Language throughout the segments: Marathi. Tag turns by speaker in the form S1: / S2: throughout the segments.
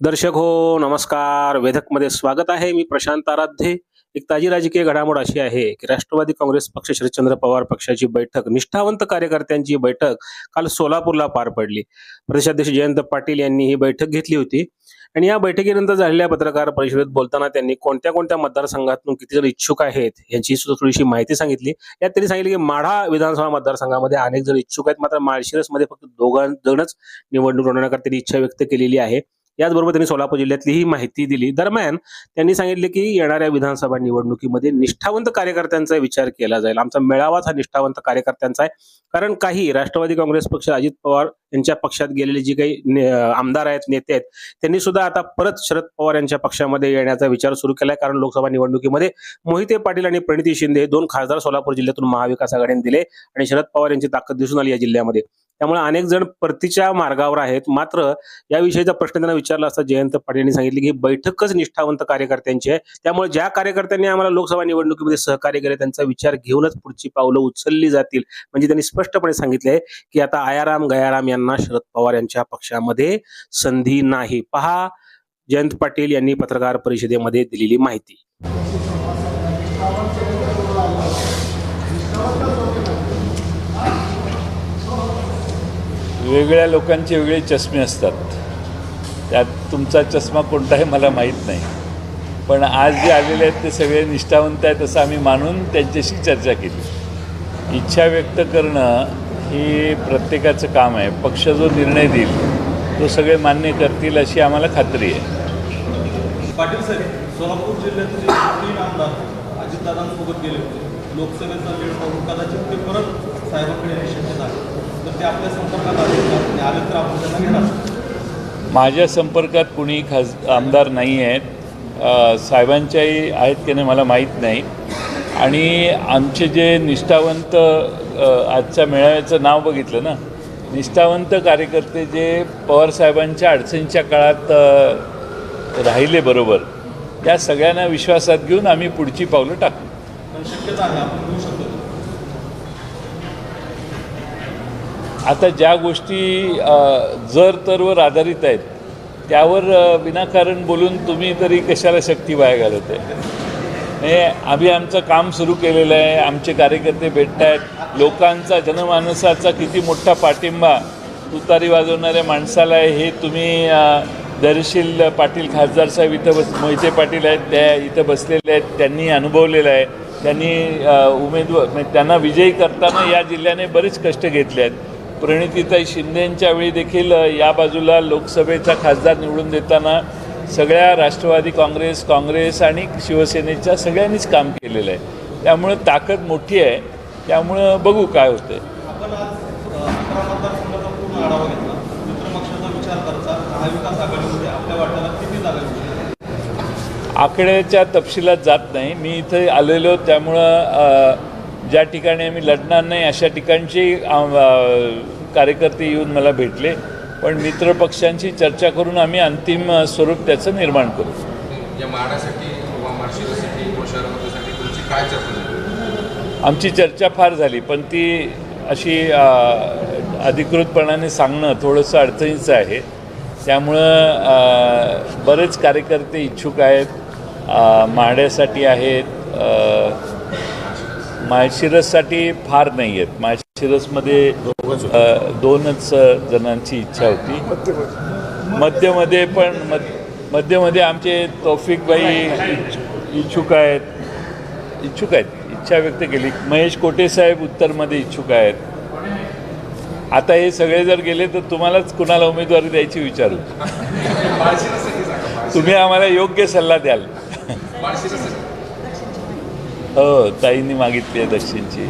S1: दर्शक हो नमस्कार. वेधकमध्ये स्वागत आहे. मी प्रशांत आराध्ये. एक ताजी राजकीय घडामोड अशी आहे की राष्ट्रवादी काँग्रेस पक्ष शरदचंद्र पवार पक्षाची बैठक निष्ठावंत कार्यकर्त्यांची बैठक काल सोलापूरला पार पडली. प्रदेशाध्यक्ष जयंत पाटील यांनी ही बैठक घेतली होती. आणि या बैठकीनंतर झालेल्या पत्रकार परिषदेत बोलताना त्यांनी कोणत्या कोणत्या मतदारसंघातून किती जण इच्छुक आहेत यांची सुद्धा थोडीशी माहिती सांगितली. यात त्यांनी सांगितले की माढा विधानसभा मतदारसंघामध्ये अनेक जण इच्छुक आहेत. मात्र माळशिरसमध्ये फक्त दोघांजणच निवडणूक लढवण्याकरता त्यांनी इच्छा व्यक्त केलेली आहे. याचबरोबर त्यांनी सोलापूर जिल्ह्यातली ही माहिती दिली. दरम्यान त्यांनी सांगितले की येणाऱ्या विधानसभा निवडणुकीमध्ये निष्ठावंत कार्यकर्त्यांचा विचार केला जाईल. आमचा मेळावाच हा निष्ठावंत कार्यकर्त्यांचा आहे. कारण काही राष्ट्रवादी काँग्रेस पक्ष अजित पवार यांच्या पक्षात गेलेले जे काही आमदार आहेत नेते आहेत त्यांनी सुद्धा आता परत शरद पवार यांच्या पक्षामध्ये येण्याचा विचार सुरू केलाय. कारण लोकसभा निवडणुकीमध्ये मोहिते पाटील आणि प्रणिती शिंदे हे दोन खासदार सोलापूर जिल्ह्यातून महाविकास आघाडीने दिले आणि शरद पवार यांची ताकद दिसून आली या जिल्ह्यामध्ये. त्यामुळे अनेक जण परतीच्या मार्गावर आहेत. मात्र याविषयीचा प्रश्न त्यांना विचारला असता जयंत पाटील यांनी सांगितले की बैठकच निष्ठावंत कार्यकर्त्यांची आहे. त्यामुळे ज्या कार्यकर्त्यांनी आम्हाला लोकसभा निवडणुकीमध्ये सहकार्य केले त्यांचा विचार घेऊनच पुढची पावलं उचलली जातील. म्हणजे त्यांनी स्पष्टपणे सांगितले की आता आयाराम गयाराम यांना शरद पवार यांच्या पक्षामध्ये संधी नाही. पहा जयंत पाटील यांनी पत्रकार परिषदेमध्ये दिलेली माहिती.
S2: वेगळ्या लोकांचे वेगळे चष्मे असतात. त्यात तुमचा चष्मा कोणता आहे मला माहीत नाही. पण आज जे आलेले आहेत ते सगळे निष्ठावंत आहेत असं आम्ही मानून त्यांच्याशी चर्चा केली. इच्छा व्यक्त करणं ही प्रत्येकाचं काम आहे. पक्ष जो निर्णय देईल तो सगळे मान्य करतील अशी आम्हाला खात्री आहे.
S3: पाटील साहेब सोलापूर जिल्ह्यातले तीन आमदार अजितदादांसोबत गेले होते. लोकसभेचा वेळ पाहून कदाचित ते परत साहेबांकडे येण्याची शक्यता आहे. तर ते आपल्या संपर्कात आले का? आणि आले तर आपण त्यांना घेणार.
S2: माझ्या संपर्कात कुणी खास आमदार नाही आहेत. साहेबांच्याही आहेत की नाही मला माहीत नाही. आणि आमचे जे निष्ठावंत आजच्या मेळाव्याचं नाव बघितलं ना? निष्ठावंत कार्यकर्ते जे पवारसाहेबांच्या अडचणीच्या काळात राहिले बरोबर त्या सगळ्यांना विश्वासात घेऊन आम्ही पुढची पावलं टाकू.
S3: शक्यता आहे आपण घेऊ शकतो.
S2: आता ज्या गोष्टी जर तरवर आधारित आहेत त्यावर विनाकारण बोलून तुम्ही तरी कशाला शक्ती वाया घालत आहे हे आम्ही आमचं काम सुरू केलेलं आहे आमचे कार्यकर्ते भेटत आहेत लोकांचा जनमानसाचा किती मोठा पाठिंबा तुतारी वाजवणाऱ्या माणसाला आहे हे तुम्ही दर्शील पाटील खासदार साहेब इथं बस मोहिते पाटील आहेत त्या इथं बसलेले आहेत त्यांनी अनुभवलेलं आहे. त्यांनी उमेदवार म्हणजे त्यांना विजयी करताना या जिल्ह्याने बरेच कष्ट घेतले आहेत. प्रणितीताई शिंदेंच्या वेळी देखील या बाजूला लोकसभेचा खासदार निवडून देताना सगळ्या राष्ट्रवादी काँग्रेस काँग्रेस आणि शिवसेनेच्या सगळ्यांनीच काम केलेलं आहे. त्यामुळं ताकद मोठी आहे. त्यामुळं बघू काय होतंय.
S3: आपण
S2: आकड्याच्या तपशिलात जात नाही. मी इथे आलेलो त्यामुळं ज्या ठिकाणी आम्ही लढणार नाही अशा ठिकाणचे कार्यकर्ते येऊन मला भेटले. पण मित्रपक्षांशी चर्चा करून आम्ही अंतिम स्वरूप त्याचं निर्माण करू. आमची चर्चा फार झाली पण ती अशी अधिकृतपणाने सांगणं थोडंसं अडचणीचं आहे. त्यामुळं बरेच कार्यकर्ते इच्छुक आहेत. अ, आहेत माळशिरससाठी फार नाही आहेत. माळशिरसमध्ये दोनच जणांची इच्छा होती. मध्यमध्ये पण मध्यमध्ये आमचे तौफिकबाई इच्छ- इच्छुक आहेत. इच्छुक आहेत. इच्छा व्यक्त केली. महेश कोटे साहेब उत्तरमध्ये इच्छुक आहेत. आता हे सगळे जर गेले तर तुम्हालाच कुणाला उमेदवारी द्यायची विचारू? तुम्ही आम्हाला योग्य सल्ला द्याल. हो ताईंनी मागितली आहे दक्षिणची.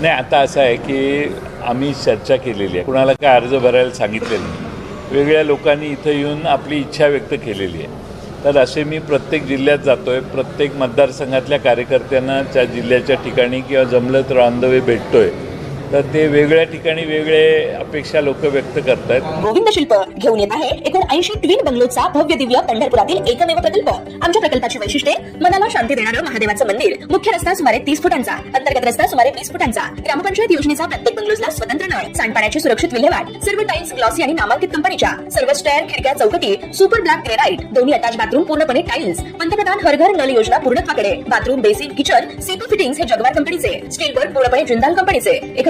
S2: नाही आता असं आहे की आम्ही चर्चा केलेली आहे. कुणाला काय अर्ज भरायला सांगितलेलं नाही. वेगळ्या लोकांनी इथं येऊन आपली इच्छा व्यक्त केलेली आहे. तर असे मी प्रत्येक जिल्ह्यात जातो आहे प्रत्येक मतदारसंघातल्या कार्यकर्त्यांना त्या जिल्ह्याच्या ठिकाणी किंवा जमलं तर ऑन द वे भेटतो आहे तर ते वेगळ्या ठिकाणी वेगळे अपेक्षा लोक व्यक्त करतात
S4: गोविंद शिल्प घेऊन येत आहे एकोणऐंशी ट्विन बंगलोचा भव्य दिव्य पंढरपुरातील एकमेव प्रकल्प. आमच्या प्रकल्पाची वैशिष्ट्ये मनाला शांती देणारं महादेवाचं मंदिर. मुख्य रस्ता सुमारे तीस फुटांचा अंतर्गत रस्ता सुमारे वीस फुटांचा. ग्रामपंचायत योजनेचा प्रत्येक बंगलोजला स्वतंत्र नळ सांडपाण्याची सुरक्षित विल्हेवाट सर्व टाइल्स ग्लॉसी आणि नामांकित कंपनीच्या सर्व स्टेअर खिडक्या चौकटी सुपर ब्लॅक ग्रेनाइट दोन्ही अटॅच बाथरूम पूर्णपणे टाइल्स पंतप्रधान हर घर नल योजना पूर्णत्वाकडे bathroom basin kitchen CP fittings हे जगवार कंपनीचे स्टील वर्क पूर्णपणे जिंदाल कंपनीचे एक